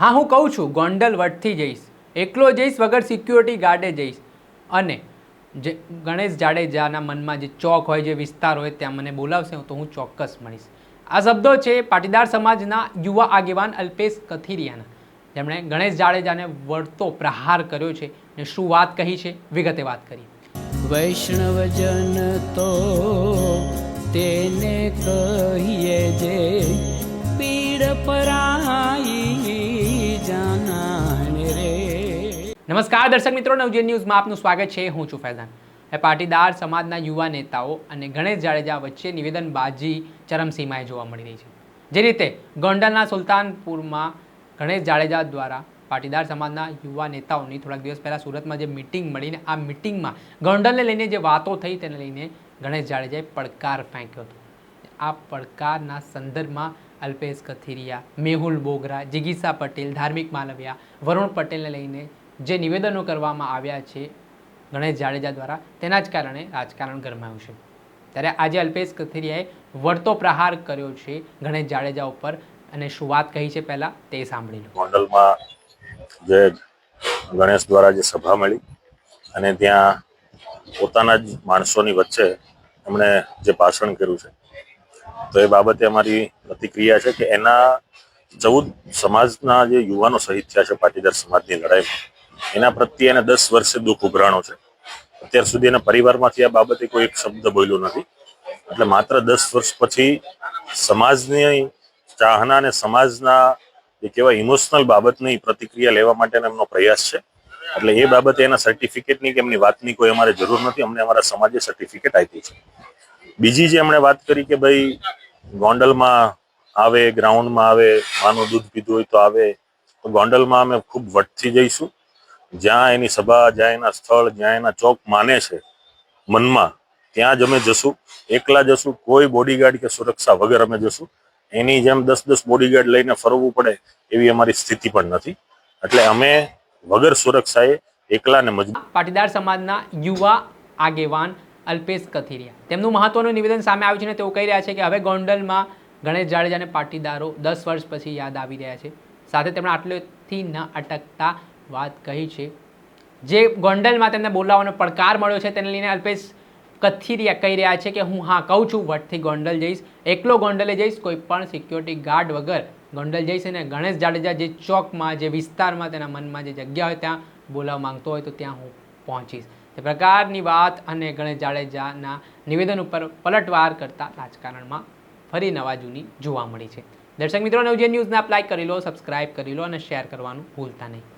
હા, હું કહું છું ગોંડલ વટથી જઈશ. એકલો જઈશ વગર સિક્યુરિટી ગાર્ડે જઈશ. અને જે ગણેશ જાડેજાના મનમાં જે ચોક હોય, જે વિસ્તાર હોય, ત્યાં મને બોલાવશે, તો હું ચોક્કસ મળીશ. આ શબ્દો છે પાટીદાર સમાજના યુવા આગેવાન અલ્પેશ કથિરિયાના. જેમણે ગણેશ જાડેજાને વળતો પ્રહાર કર્યો છે ને શું વાત કહી છે, વિગતે વાત કરી વૈષ્ણવજન તો તેને કહીએ જે પીડ પરાઈ નમસ્કાર દર્શક મિત્રો, નવજીવન ન્યૂઝમાં આપનું સ્વાગત છે. હું છું ફૈઝાન. પાટીદાર સમાજના યુવા નેતાઓ અને ગણેશ જાડેજા વચ્ચે નિવેદનબાજી ચરમસીમાએ જોવા મળી રહી છે. જે રીતે ગોંડલના સુલતાનપુરમાં ગણેશ જાડેજા દ્વારા પાટીદાર સમાજના યુવા નેતાઓની થોડાક દિવસ પહેલાં સુરતમાં જે મિટિંગ મળીને, આ મિટિંગમાં ગોંડલને લઈને જે વાતો થઈ તેને લઈને ગણેશ જાડેજાએ પડકાર ફેંક્યો હતો. આ પડકારના સંદર્ભમાં અલ્પેશ કથિરિયા, મેહુલ બોગરા, જિગીસા પટેલ, ધાર્મિક માલવિયા, વરુણ પટેલને લઈને જે નિવેદનો કરવામાં આવ્યા છે ગણેશ જાડેજા દ્વારા, તેના જ કારણે રાજકારણ ગરમાયું છે. ત્યારે આજે અલ્પેશ કથિરિયાએ વળતો પ્રહાર કર્યો છે ગણેશ જાડેજા ઉપર અને શું વાત કહી છે પહેલાં તે સાંભળી લો ગોંડલમાં જે ગણેશ દ્વારા જે સભા મળી અને ત્યાં પોતાના જ માણસોની વચ્ચે એમણે જે ભાષણ કર્યું છે, તો એ બાબતે અમારી પ્રતિક્રિયા છે કે એના ચૌદ સમાજના જે યુવાનો શહીદ થયા છે, પાટીદાર સમાજની લડાઈમાં એના પ્રત્યે એને દસ વર્ષે દુઃખ ઉભરાણો છે. અત્યાર સુધી એના પરિવારમાંથી આ બાબતે કોઈ એક શબ્દ બોલ્યો નથી. એટલે માત્ર દસ વર્ષ પછી સમાજની ચાહના અને સમાજના જે કહેવાય ઇમોશનલ બાબતની પ્રતિક્રિયા લેવા માટેનો એમનો પ્રયાસ છે. એટલે એ બાબતે એના સર્ટિફિકેટની કે એમની વાતની કોઈ અમારે જરૂર નથી. અમને અમારા સમાજે સર્ટિફિકેટ આપી છે. બીજી જે એમણે વાત કરી કે ભાઈ ગોંડલમાં આવે ગ્રાઉન્ડમાં આવે, માનું દૂધ પીધું હોય તો આવે. તો ગોંડલમાં અમે ખૂબ વટથી જઈશું. જ્યાં એની સભા, જ્યાં એના સ્થળ, જ્યાં એના ચોક માને છે મનમાં, ત્યાં જ અમે જશું. એકલા જશું, કોઈ બોડીગાર્ડ કે સુરક્ષા વગર અમે જશું. એની જેમ દસ દસ બોડીગાર્ડ લઈને ફરવું પડે એવી અમારી સ્થિતિ પણ નથી. એટલે અમે વગર સુરક્ષાએ એકલા ને મજબૂત પાટીદાર સમાજના યુવા આગેવાન અલ્પેશ કથિરિયા. તેમનું મહત્વનું નિવેદન સામે આવ્યું છે ને તેઓ કહી રહ્યા છે કે હવે ગોંડલમાં ગણેશ જાડેજાને પાટીદારો દસ વર્ષ પછી યાદ આવી રહ્યા છે. સાથે તેમણે આટલેથી ન અટકતા વાત કહી છે. જે ગોંડલમાં તેમને બોલાવવાનો પડકાર મળ્યો છે તેને લઈને અલ્પેશ કથિરિયા કહી રહ્યા છે કે હું હા કહું છું, વટથી ગોંડલ જઈશ, એકલો ગોંડલે જઈશ, કોઈ પણ સિક્યોરિટી ગાર્ડ વગર ગોંડલ જઈશ અને ગણેશ જાડેજા જે ચોકમાં, જે વિસ્તારમાં, તેના મનમાં જે જગ્યા હોય ત્યાં બોલાવવા માંગતો હોય તો ત્યાં હું પહોંચીશ. તે પ્રકારની વાત અને ગણેશ જાડેજાના નિવેદન ઉપર પલટવાર કરતા રાજકારણમાં ફરી નવા જૂની જોવા મળી છે. દર્શક મિત્રો નવજે ન્યૂઝને આપ લાઇક કરી લો સબસ્ક્રાઇબ કરી લો અને શેર કરવાનું ભૂલતા નહીં.